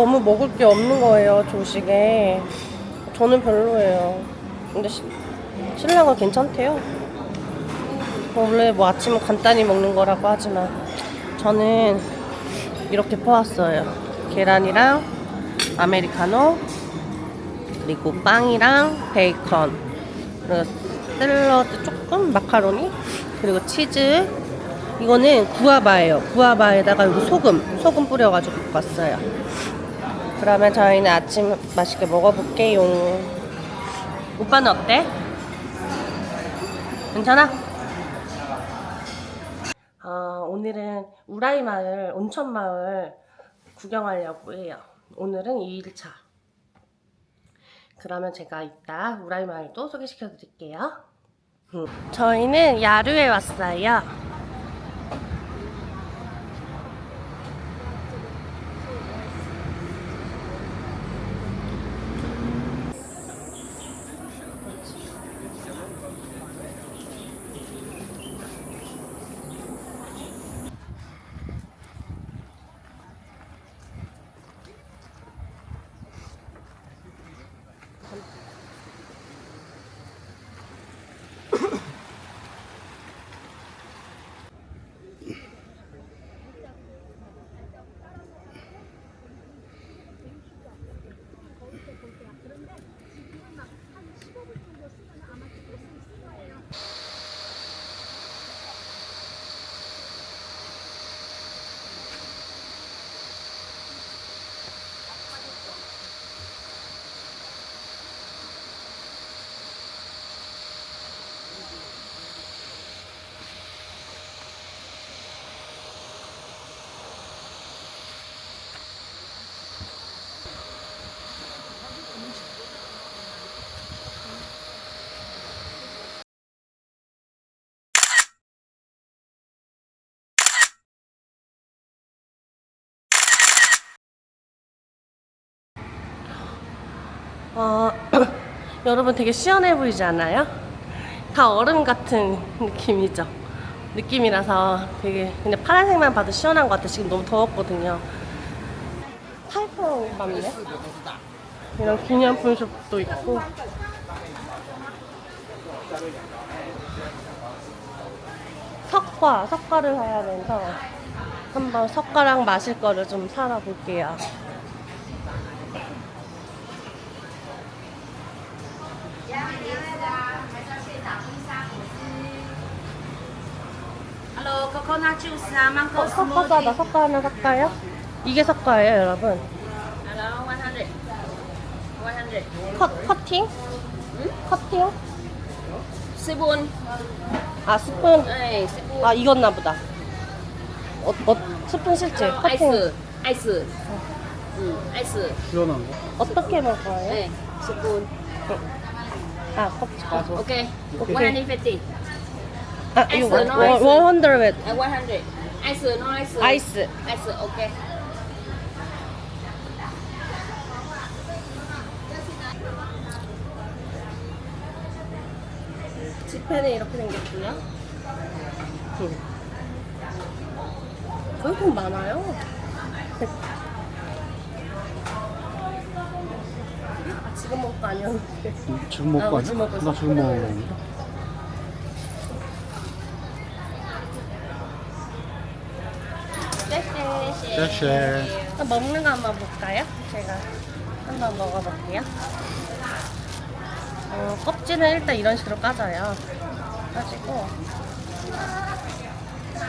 아, 너무 먹을 게 없는 거예요, 조식에. 저는 별로예요. 근데 시- 신랑은 괜찮대요. 원래 뭐 아침은 간단히 먹는 거라고 하지만 저는 이렇게 퍼왔어요. 계란이랑 아메리카노 그리고 빵이랑 베이컨 그리고 샐러드 조금 마카로니 그리고 치즈 이거는 구아바예요. 구아바에다가 여기 소금 소금 뿌려가지고 볶았어요. 그러면 저희는 아침 맛있게 먹어볼게요. 오빠는 어때? 괜찮아? 아, 오늘은 우라이 마을, 온천 마을 구경하려고 해요. 오늘은 2일차. 그러면 제가 이따 우라이 마을도 소개시켜 드릴게요. 음. 저희는 야루에 왔어요. 어, 여러분 되게 시원해 보이지 않아요? 다 얼음 같은 느낌이죠. 느낌이라서 되게 근데 파란색만 봐도 시원한 것 같아. 지금 너무 더웠거든요. 타이포 맞네. 이런 기념품 숍도 있고. 석화, 석화를 사야 돼서 한번 석화랑 마실 거를 좀 사러 볼게요. Hello, coconut juice, uh, mango 어, 석화다. smoothie. 석화 하나 살까요? 이게 석화예요, 여러분. Hello, 100. 100. 컷, 커팅? 커팅? Spoon. 아, 스푼. Hey, spoon. 아, 익었나 보다. 어, 어, 스푼 실제. Hello, 커팅. ice. Ice. 음, ice. 시원한 거? 어떻게 먹어요? Hey, spoon. 아, 껍질. Okay. Okay. 150. 아, 이거 원, ice. 원, 100. Uh, 100. Ice, no ice. 아이스. Ice, okay. 지폐는 이렇게 생겼고요. 음. 저기 돈 많아요. 아, 지금 먹고 아니었는데. 지금 먹고 아, 아니야? 지금 먹고 있어. 나 지금 먹은 건가? 쎄쎄. 쉐쉐. 먹는 거 한번 볼까요? 제가 한번 먹어볼게요. 어, 껍질은 일단 이런 식으로 까져요. 까지고.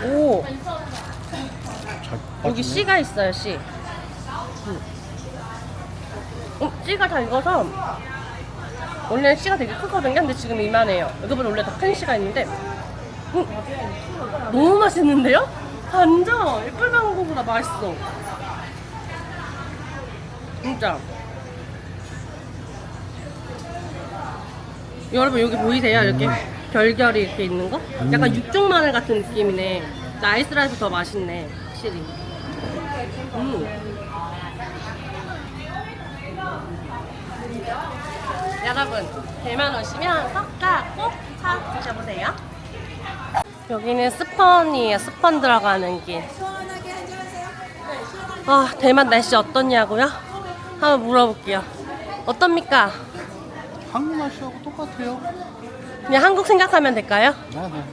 오! 잘 여기. 씨가 있어요, 씨. 음. 어, 씨가 다 익어서 원래 씨가 되게 크거든요. 근데 지금 이만해요. 여기보다 원래 더 큰 씨가 있는데 음, 너무 맛있는데요? 완전 애플망고보다 맛있어. 진짜. 여러분 여기 보이세요? 이렇게 결결이 이렇게 있는 거? 약간 육종 마늘 같은 느낌이네. 나 아이스라이스 더 맛있네, 확실히. 음. 여러분, 대만 오시면 석가 꼭 사 드셔보세요. 여기는 스펀이에요. 스펀 들어가는 길. 네, 아, 대만 날씨 어떻냐고요? 한번 물어볼게요. 어떻습니까? 한국 날씨하고 똑같아요. 그냥 한국 생각하면 될까요? 네 네.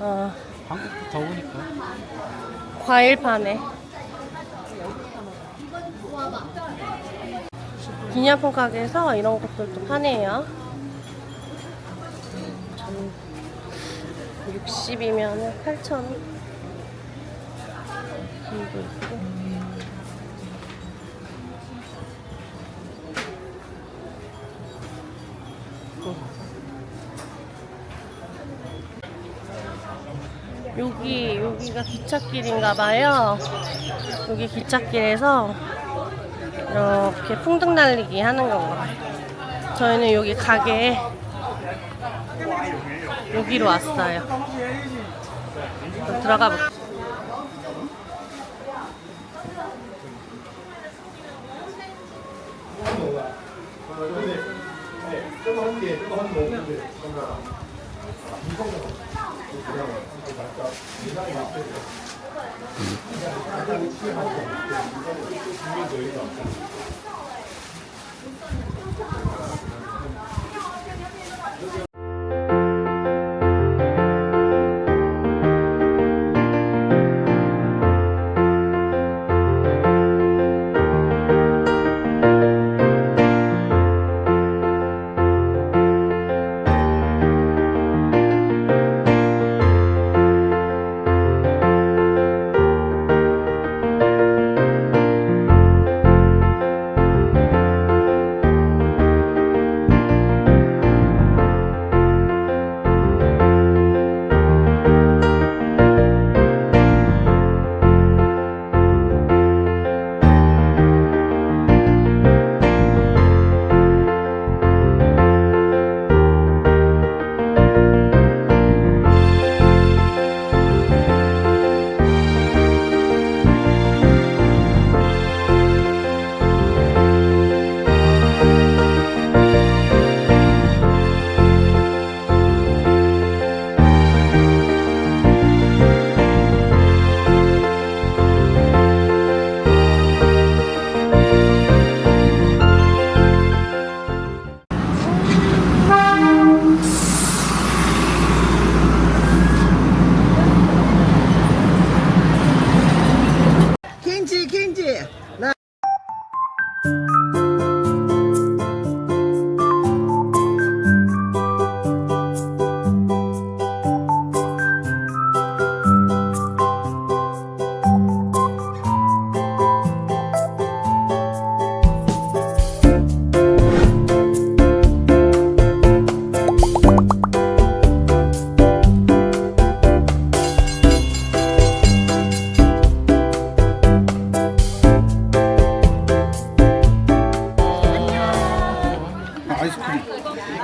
어, 한국도 더우니까. 과일 파네. 기념품 가게에서 이런 것들도 파네요. 60이면 8,000원. 이거 있고. 여기 여기가 기찻길인가 봐요. 여기 기찻길에서 이렇게 풍등 날리기 하는 건가 봐요. 저희는 여기 가게에 여기로 왔어요. 들어가 볼게요. 김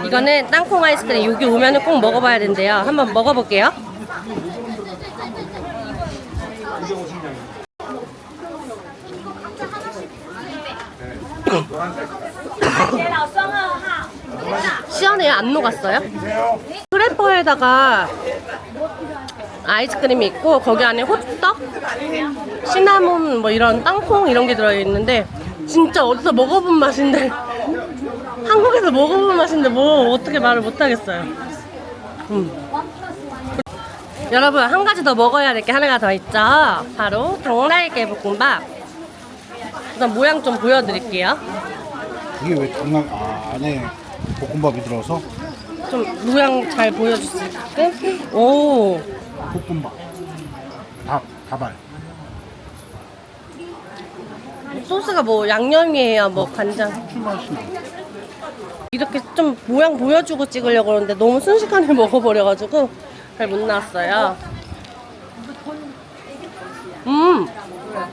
이거는 땅콩 아이스크림. 여기 오면은 꼭 먹어봐야 된대요. 한번 먹어볼게요. 시원해요? 안 녹았어요? 크래퍼에다가 아이스크림이 있고 거기 안에 호떡, 시나몬 뭐 이런 땅콩 이런 게 들어있는데 진짜 어디서 먹어본 맛인데 한국에서 먹어본 맛인데 뭐 어떻게 말을 못하겠어요. 음. 여러분 한 가지 더 먹어야 될 게 하나가 더 있죠. 바로 당날개 볶음밥. 일단 모양 좀 보여드릴게요. 이게 왜 장난 아, 안에 볶음밥이 들어서 좀 모양 잘 보여주실까요? 오, 볶음밥. 밥, 밥알. 소스가 뭐 양념이에요, 뭐 간장. 술 맛이 나. 이렇게 좀 모양 보여주고 찍으려고 그러는데 너무 순식간에 먹어버려가지고 잘 못 나왔어요. 음, 자,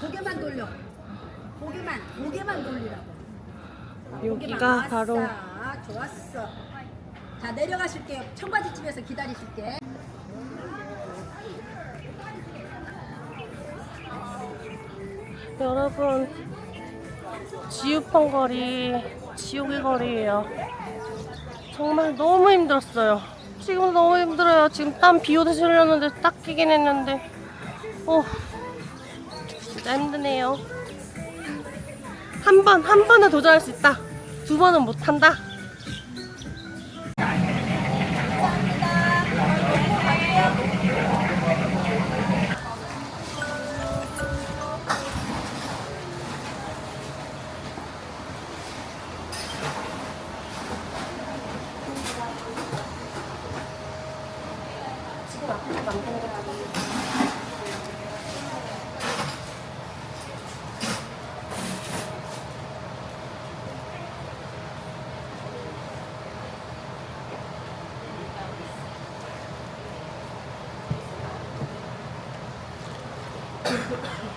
고개만 돌려. 고개만, 고개만 돌리라고. 여기가 바로 좋았어. 자, 내려가실게요. 청바지 집에서 기다리실게. 여러분 지우펀 거리 지옥의 거리예요. 정말 너무 힘들었어요. 지금 너무 힘들어요. 지금 땀 비 오듯이 흘렸는데 딱 끼긴 했는데 어 진짜 힘드네요. 한 번, 한 번은 도전할 수 있다. 두 번은 못한다. Gracias.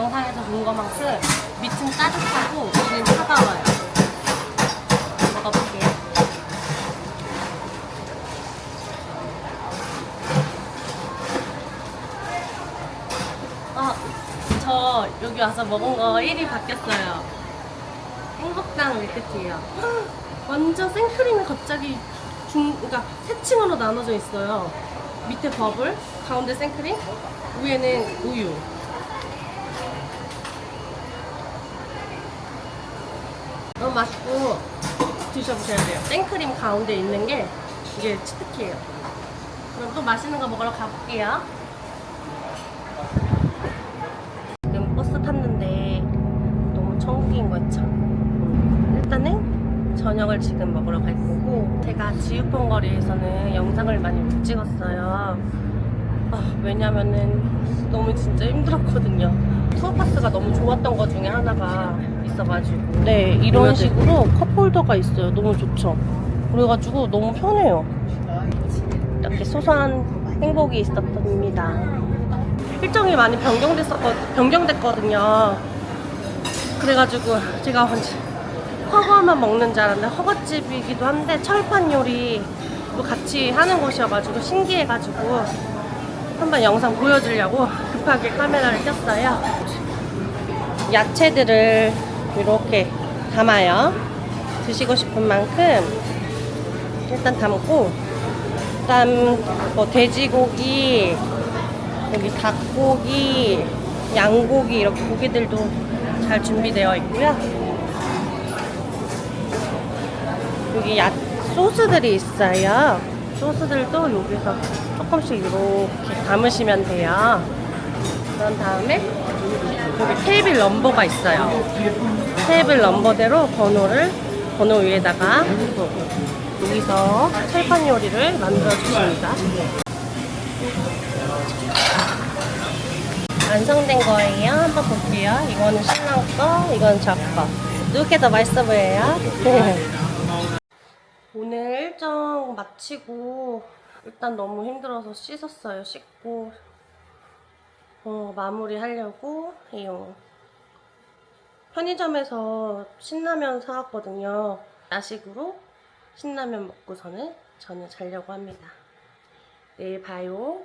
영상에서 본 것만큼 밑은 따뜻하고 위는 차가워요. 먹어볼게요. 어, 저 여기 와서 먹은 거 1위 바뀌었어요. 행복당 밀크티예요. 완전 생크림이 갑자기 중, 그러니까 세 층으로 나눠져 있어요. 밑에 버블, 가운데 생크림, 위에는 우유. 너무 맛있고 드셔보셔야 돼요. 생크림 가운데 있는 게 이게 치트키예요. 그럼 또 맛있는 거 먹으러 가볼게요. 지금 버스 탔는데 너무 천국인 거 있죠. 음, 일단은 저녁을 지금 먹으러 갈 거고 제가 지우펀 거리에서는 영상을 많이 못 찍었어요. 아, 왜냐면은 너무 진짜 힘들었거든요. 투어파스가 너무 좋았던 것 중에 하나가 있어가지고 네 이런 식으로 컵홀더가 있어요. 너무 좋죠. 그래가지고 너무 편해요. 이렇게 소소한 행복이 있었답니다. 일정이 많이 변경됐었거, 변경됐거든요. 그래가지고 제가 완전 허거만 먹는 줄 알았는데 허거집이기도 한데 철판 요리도 같이 하는 곳이어가지고 신기해가지고 한번 영상 보여주려고 급하게 카메라를 켰어요. 야채들을 이렇게 담아요. 드시고 싶은 만큼 일단 담고 그다음 뭐 돼지고기 여기 닭고기 양고기 이렇게 고기들도 잘 준비되어 있고요. 여기 야 소스들이 있어요. 소스들도 여기서 조금씩 이렇게 담으시면 돼요. 그런 다음에 여기 테이블 넘버가 있어요. 테이블 넘버대로 번호를 번호 위에다가 여기서 철판 요리를 만들어 주십니다. 완성된 거예요. 한번 볼게요. 이거는 신랑 거, 이건 저 거. 누게 더 맛있어 보여요? 오늘 일정 마치고 일단 너무 힘들어서 씻었어요. 씻고 어, 마무리 하려고 해요. 편의점에서 신라면 사왔거든요. 야식으로 신라면 먹고서는 저는 자려고 합니다. 내일 봐요.